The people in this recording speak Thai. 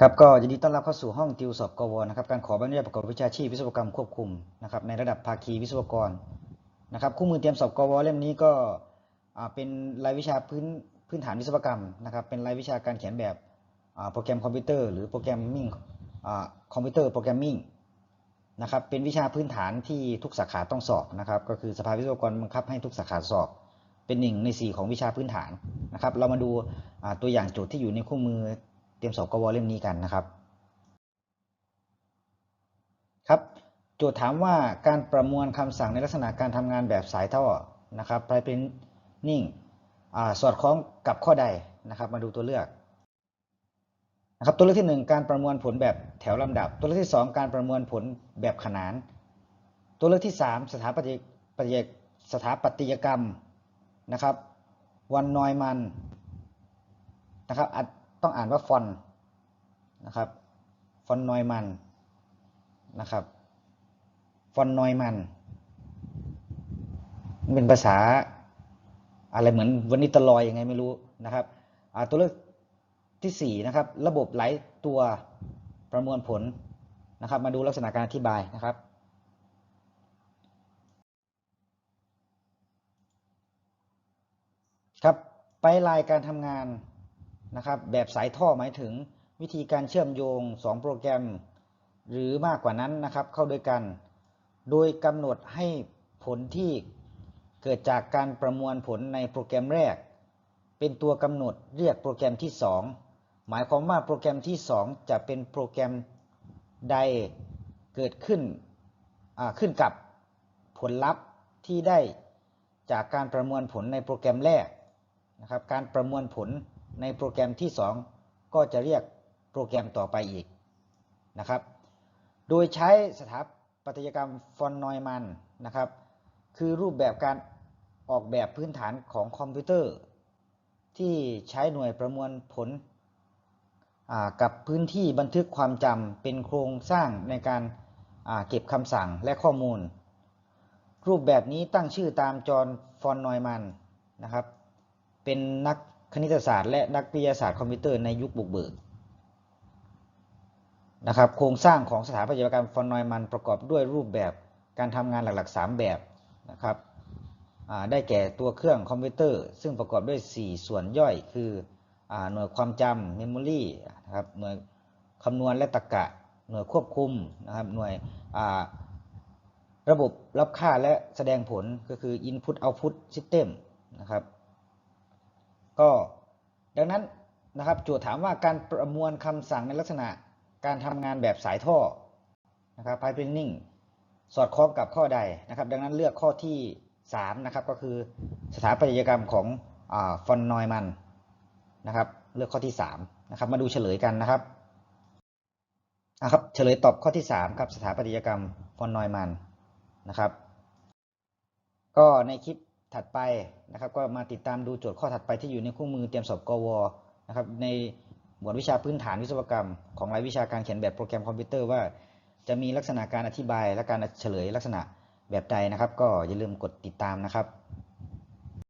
ครับก็ยินดีต้อนรับเข้าสู่ห้องติวสอบกวนะครับการขอใบอนุญาตประกอบวิชาชีพวิศวกรรมควบคุมนะครับในระดับภาคีวิศวกรนะครับคู่มือเตรียมสอบกวเล่มนี้ก็เป็นรายวิชาพื้นพื้นฐานวิศวกรรมนะครับเป็นรายวิชาการเขียนแบบโปรแกรมคอมพิวเตอร์หรือโปรแกรมมิ่งคอมพิวเตอร์โปรแกรมมิ่งนะครับเป็นวิชาพื้นฐานที่ทุกสาขาต้องสอบนะครับก็คือสภาวิศวกรบังคับให้ทุกสาขาสอบเป็นหนึ่งในสี่ของวิชาพื้นฐานนะครับเรามาดูตัวอย่างโจทย์ที่อยู่ในคู่มือ รียมสอบกวเล่มนี้กันนะครับ ครับ โจทย์ถามว่าการประมวลคำสั่งในลักษณะการทำงานแบบสายท่อนะครับ pipelining อ่าสอดคล้องกับข้อใดนะครับ มาดูตัวเลือกนะครับตัวเลือกที่หนึ่งการประมวลผลแบบแถวลำดับ ตัวเลือกที่สองการประมวลผลแบบขนาน ตัวเลือกที่สามสถาปัตยปัตยสถาปัตยกรรมนะครับ วันนอยมันนะครับอาจ ต้องอ่านว่าฟอนนะครับฟอนนอยมันนะครับฟอนนอยมันมันเป็นภาษาอะไรเหมือนวันิตลอยยังไงไม่รู้นะครับตัวเลือกที่สี่นะครับระบบหลายตัวประมวลผลนะครับ มาดูลักษณะการอธิบายนะครับครับไปลายการทำงาน นะครับ แบบสายท่อหมายถึงวิธีการเชื่อมโยง 2 โปรแกรม หรือมากกว่านั้นนะครับเข้าด้วยกัน โดยกำหนดให้ผลที่เกิดจากการประมวลผลในโปรแกรมแรก เป็นตัวกำหนดเรียกโปรแกรมที่ 2 หมายความว่าโปรแกรมที่ 2 จะเป็นโปรแกรมใดเกิดขึ้นขึ้นกับผลลัพธ์ที่ได้จากการประมวลผลในโปรแกรมแรกนะครับ การประมวลผล ในโปรแกรมที่ 2 ก็จะเรียกโปรแกรมต่อไปอีกนะครับ โดยใช้สถาปัตยกรรมฟอนนอยมันนะครับ คือรูปแบบการออกแบบพื้นฐานของคอมพิวเตอร์ ที่ใช้หน่วยประมวลผลกับพื้นที่บันทึกความจำเป็นโครงสร้างในการเก็บคำสั่งและข้อมูล รูปแบบนี้ตั้งชื่อตามจอห์นฟอนนอยมันนะครับ เป็นนัก คณิตศาสตร์และนักวิทยาศาสตร์คอมพิวเตอร์ในยุคบุกเบิกนะครับโครงสร้างของสถาปัตยกรรมฟอนนอยมันประกอบด้วยรูปแบบการทำงานหลักๆ 3 แบบนะครับได้แก่ตัวเครื่องคอมพิวเตอร์ ซึ่งประกอบด้วย 4 ส่วนย่อยคืออหน่วยความจำเมมโมรีนะครับหน่วยคำนวณและตรรกะ หน่วยควบคุมนะครับหน่วยระบบรับค่าและแสดงผลก็คือ Input Output System นะครับ ก็ดังนั้นนะครับโจทย์ถามว่าการประมวลคำสั่งในลักษณะการทำงานแบบสายท่อนะครับ pipelining สอดคล้องกับข้อใดนะครับ ดังนั้นเลือกข้อที่ 3 นะครับ ก็คือสถาปัตยกรรมของฟอนนอยมันนะครับ เลือกข้อที่ 3 นะครับ มาดูเฉลยกันนะครับนะครับเฉลยตอบข้อที่ 3 ครับ สถาปัตยกรรมฟอนนอยมันนะครับ ก็ในคลิป ถัดไปนะครับ ก็มาติดตามดูโจทย์ข้อถัดไปที่อยู่ในคู่มือเตรียมสอบกวนะครับในหมวดวิชาพื้นฐานวิศวกรรม ของรายวิชาการเขียนแบบโปรแกรมคอมพิวเตอร์ว่า จะมีลักษณะการอธิบายและการเฉลยลักษณะแบบใดนะครับ ก็อย่าลืมกดติดตามนะครับ